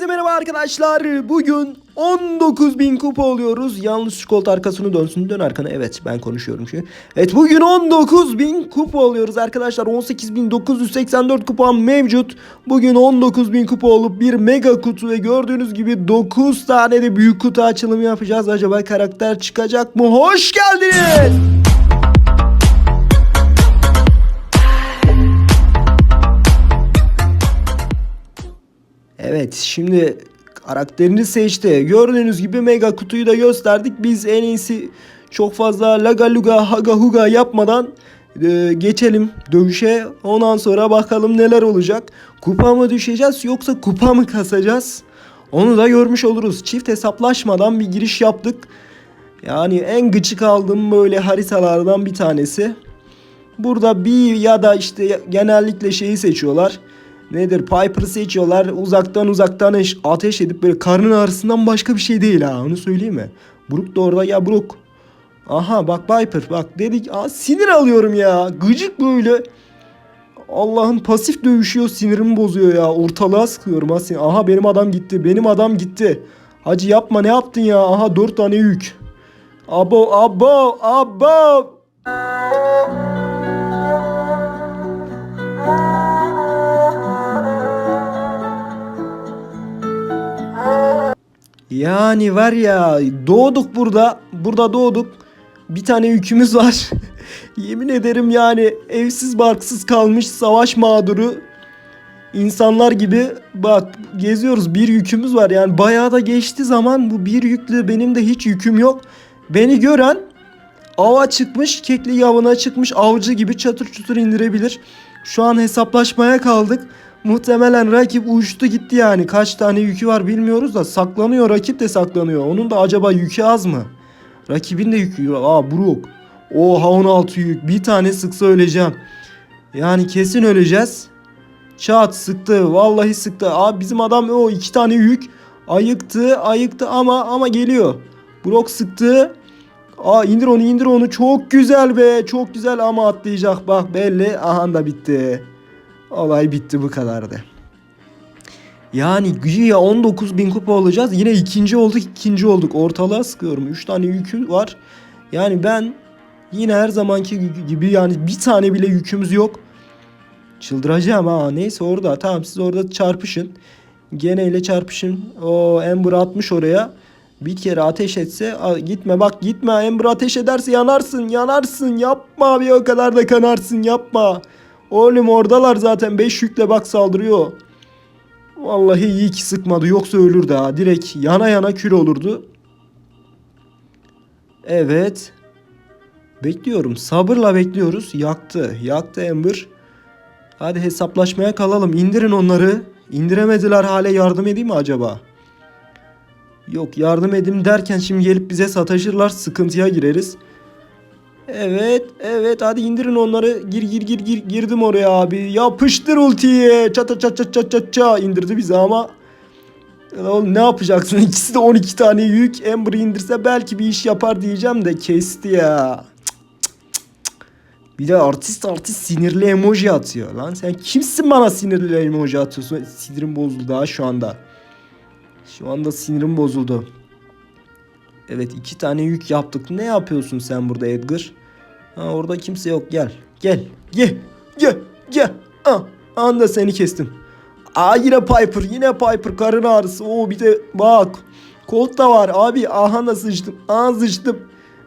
Herkese merhaba arkadaşlar. Bugün 19.000 kupa oluyoruz. Yalnız şu arkasını dönsün. Dön arkana. Evet ben konuşuyorum şu. Evet bugün 19.000 kupa oluyoruz arkadaşlar. 18.984 kupam mevcut. Bugün 19.000 kupa olup bir mega kutu ve gördüğünüz gibi 9 tane de büyük kutu açılımı yapacağız. Acaba karakter çıkacak mı? Hoş geldiniz. Evet şimdi karakterini seçti. Gördüğünüz gibi mega kutuyu da gösterdik. Biz en iyisi çok fazla laga luga haga huga yapmadan e, geçelim dövüşe. Ondan sonra bakalım neler olacak. Kupa mı düşeceğiz yoksa kupa mı kasacağız? Onu da görmüş oluruz. Çift hesaplaşmadan bir giriş yaptık. Yani en gıcık aldığım böyle haritalardan bir tanesi. Burada bir ya da işte genellikle şeyi seçiyorlar. Nedir? Piper'ı seçiyorlar. Uzaktan uzaktan eş- ateş edip böyle karnın ağrısından başka bir şey değil ha. Onu söyleyeyim mi? Brook da orada. Ya Brook. Aha bak Piper bak dedik. Aa, sinir alıyorum ya. Gıcık böyle. Allah'ın pasif dövüşüyor sinirimi bozuyor ya. Ortalığa sıkıyorum ha. Aha benim adam gitti. Benim adam gitti. Hacı yapma ne yaptın ya? Aha dört tane yük. Abo abo abo. Yani var ya doğduk burada. Burada doğduk. Bir tane yükümüz var. Yemin ederim yani evsiz barksız kalmış savaş mağduru insanlar gibi bak geziyoruz bir yükümüz var yani bayağı da geçti zaman bu bir yüklü benim de hiç yüküm yok. Beni gören ava çıkmış kekli yavına çıkmış avcı gibi çatır çutur indirebilir. Şu an hesaplaşmaya kaldık. Muhtemelen rakip uçtu gitti yani. Kaç tane yükü var bilmiyoruz da saklanıyor. Rakip de saklanıyor. Onun da acaba yükü az mı? Rakibin de yükü. Aa Brook. Oha 16 yük. Bir tane sıksa öleceğim. Yani kesin öleceğiz. Çat sıktı. Vallahi sıktı. Abi bizim adam o iki tane yük. Ayıktı ayıktı ama ama geliyor. Brock sıktı. Aa indir onu indir onu. Çok güzel be. Çok güzel ama atlayacak. Bak belli. Aha da bitti. Olay bitti bu kadardı. Yani güya 19 bin kupa olacağız. Yine ikinci olduk ikinci olduk. Ortalığa sıkıyorum. 3 tane yüküm var. Yani ben yine her zamanki gibi yani bir tane bile yükümüz yok. Çıldıracağım ha. Neyse orada. Tamam siz orada çarpışın. Geneyle çarpışın. O Ember atmış oraya. Bir kere ateş etse gitme bak gitme Ember ateş ederse yanarsın yanarsın yapma bir o kadar da kanarsın yapma. Oğlum oradalar zaten 5 yükle bak saldırıyor. Vallahi iyi ki sıkmadı yoksa ölürdü ha. Direkt yana yana kül olurdu. Evet. Bekliyorum. Sabırla bekliyoruz. Yaktı. Yaktı Ember. Hadi hesaplaşmaya kalalım. İndirin onları. İndiremediler hale yardım edeyim mi acaba? Yok yardım edeyim derken şimdi gelip bize sataşırlar. Sıkıntıya gireriz. Evet, evet hadi indirin onları. Gir gir gir gir girdim oraya abi. Yapıştır ultiyi. Çata çat çat çat çat çat indirdi bizi ama. Oğlum ne yapacaksın? İkisi de 12 tane yük. Amber'ı indirse belki bir iş yapar diyeceğim de kesti ya. Bir de artist artist sinirli emoji atıyor lan. Sen kimsin bana sinirli emoji atıyorsun? Sinirim bozuldu daha şu anda. Şu anda sinirim bozuldu. Evet iki tane yük yaptık. Ne yapıyorsun sen burada Edgar? Ha orada kimse yok gel. Gel. Gel. Gel. Gel. Ah. Anda seni kestim. Aa yine Piper. Yine Piper. Karın ağrısı. Oo bir de bak. Colt da var. Abi aha da sıçtım. Aha sıçtım.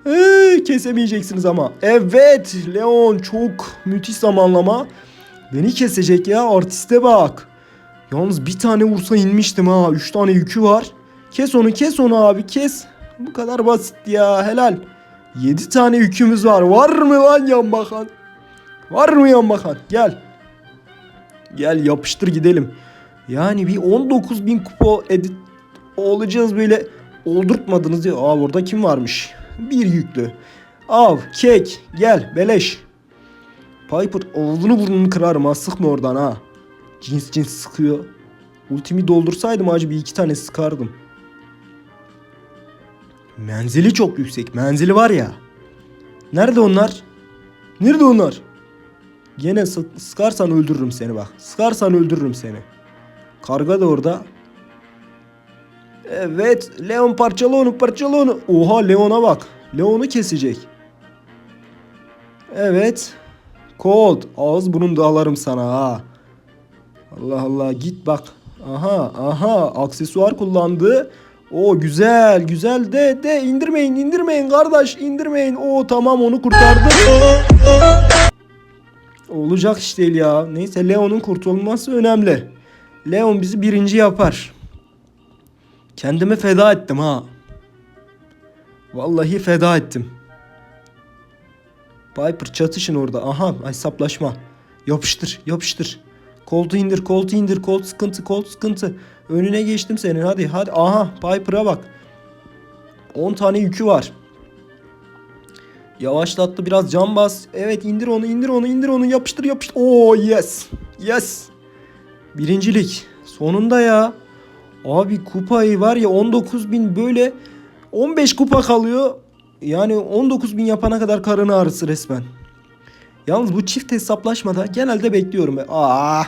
Ee, kesemeyeceksiniz ama. Evet. Leon çok müthiş zamanlama. Beni kesecek ya. Artiste bak. Yalnız bir tane vursa inmiştim ha. Üç tane yükü var. Kes onu kes onu abi kes. Bu kadar basit ya helal. 7 tane yükümüz var. Var mı lan yan bakan? Var mı yan bakan? Gel. Gel yapıştır gidelim. Yani bir 19 bin kupa edit olacağız böyle oldurtmadınız diye. Aa burada kim varmış? Bir yüklü. Av, kek, gel, beleş. Piper ağzını burnunu kırarım ha sıkma oradan ha. Cins cins sıkıyor. Ultimi doldursaydım acı bir iki tane sıkardım. Menzili çok yüksek. Menzili var ya. Nerede onlar? Nerede onlar? Gene sık- sıkarsan öldürürüm seni bak. Sıkarsan öldürürüm seni. Karga da orada. Evet. Leon parçala onu parçala onu. Oha Leon'a bak. Leon'u kesecek. Evet. Colt. Ağız bunun dağlarım sana ha. Allah Allah git bak. Aha aha aksesuar kullandı. O güzel güzel de de indirmeyin indirmeyin kardeş indirmeyin. O tamam onu kurtardı. Olacak iş değil ya. Neyse Leon'un kurtulması önemli. Leon bizi birinci yapar. Kendimi feda ettim ha. Vallahi feda ettim. Piper çatışın orada. Aha hesaplaşma. Yapıştır yapıştır. Koltuğu indir koltuğu indir kolt sıkıntı kolt sıkıntı. Önüne geçtim senin hadi hadi. Aha Piper'a bak. 10 tane yükü var. Yavaşlattı biraz cam bas. Evet indir onu indir onu indir onu yapıştır yapıştır. Oo yes. Yes. Birincilik. Sonunda ya. Abi kupayı var ya 19 bin böyle 15 kupa kalıyor. Yani 19 bin yapana kadar karın ağrısı resmen. Yalnız bu çift hesaplaşmada genelde bekliyorum. Aa,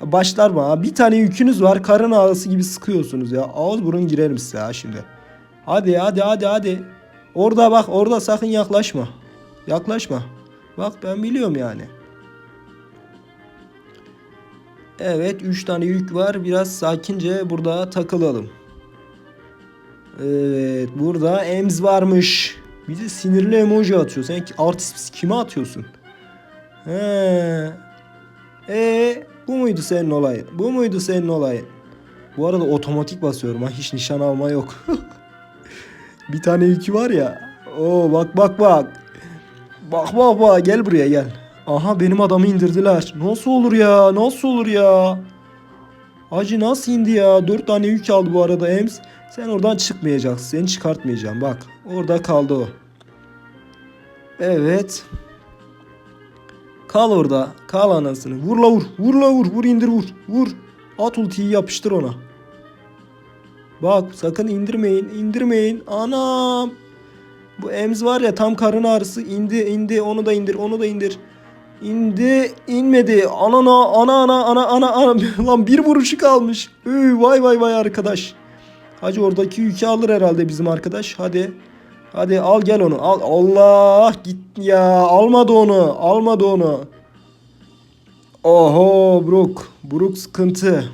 başlar mı? Bir tane yükünüz var. Karın ağrısı gibi sıkıyorsunuz ya. Ağız burun girerim size ha şimdi. Hadi hadi hadi hadi. Orada bak orada sakın yaklaşma. Yaklaşma. Bak ben biliyorum yani. Evet 3 tane yük var. Biraz sakince burada takılalım. Evet burada Ems varmış. Bir de sinirli emoji atıyor. Sen artist kime atıyorsun? He. E bu muydu senin olayın? Bu muydu senin olayın? Bu arada otomatik basıyorum ha hiç nişan alma yok. bir tane yükü var ya. Oo bak bak bak. Bak bak bak gel buraya gel. Aha benim adamı indirdiler. Nasıl olur ya? Nasıl olur ya? Hacı nasıl indi ya? Dört tane yük aldı bu arada Ems. Sen oradan çıkmayacaksın. Seni çıkartmayacağım. Bak orada kaldı o. Evet. Kal orada. Kal anasını. Vur la vur. Vur la vur. Vur indir vur. Vur. At ultiyi yapıştır ona. Bak sakın indirmeyin. indirmeyin. Anam. Bu Ems var ya tam karın ağrısı. indi indi. Onu da indir. Onu da indir. İndi inmedi. Anana ana ana ana ana ana. Lan bir vuruşu kalmış. Üy, vay vay vay arkadaş. Hacı oradaki yükü alır herhalde bizim arkadaş. Hadi. Hadi al gel onu. Al. Allah git ya. Almadı onu. Almadı onu. Oho Brook. Brook sıkıntı.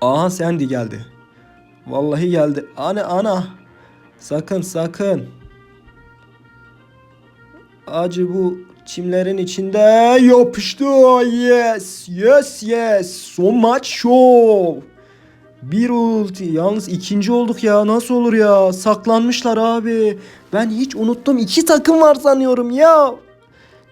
Aha Sandy geldi. Vallahi geldi. Ana ana. Sakın sakın. Acı bu çimlerin içinde yapıştı. Yes. Yes yes. So much show. Bir ulti. Yalnız ikinci olduk ya. Nasıl olur ya? Saklanmışlar abi. Ben hiç unuttum. İki takım var sanıyorum ya.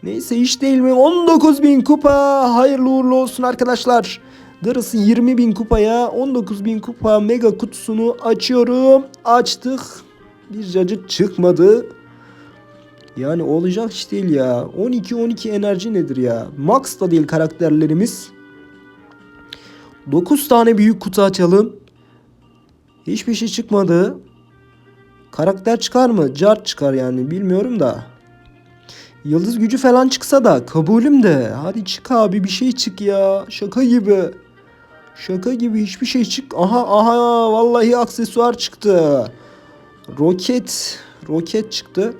Neyse iş değil mi? 19 bin kupa. Hayırlı uğurlu olsun arkadaşlar. Darısı 20 bin kupaya 19 bin kupa mega kutusunu açıyorum. Açtık. Bir cacık çıkmadı. Yani olacak iş değil ya. 12-12 enerji nedir ya? Max da değil karakterlerimiz. 9 tane büyük kutu açalım. Hiçbir şey çıkmadı. Karakter çıkar mı? Cart çıkar yani bilmiyorum da. Yıldız gücü falan çıksa da kabulüm de. Hadi çık abi bir şey çık ya. Şaka gibi. Şaka gibi hiçbir şey çık. Aha aha vallahi aksesuar çıktı. Roket. Roket çıktı.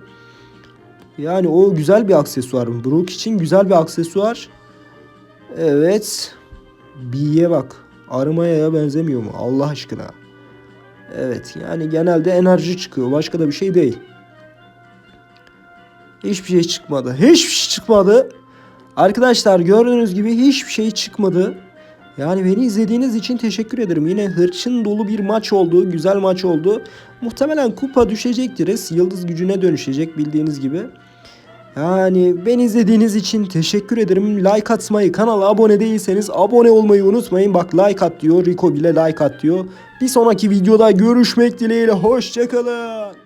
Yani o güzel bir aksesuar. Brook için güzel bir aksesuar. Evet. B'ye bak. Arımaya benzemiyor mu? Allah aşkına. Evet yani genelde enerji çıkıyor. Başka da bir şey değil. Hiçbir şey çıkmadı. Hiçbir şey çıkmadı. Arkadaşlar gördüğünüz gibi hiçbir şey çıkmadı. Yani beni izlediğiniz için teşekkür ederim. Yine hırçın dolu bir maç oldu. Güzel maç oldu. Muhtemelen kupa düşecektir. Yıldız gücüne dönüşecek bildiğiniz gibi. Yani beni izlediğiniz için teşekkür ederim. Like atmayı, kanala abone değilseniz abone olmayı unutmayın. Bak like at diyor. Rico bile like at diyor. Bir sonraki videoda görüşmek dileğiyle. Hoşçakalın.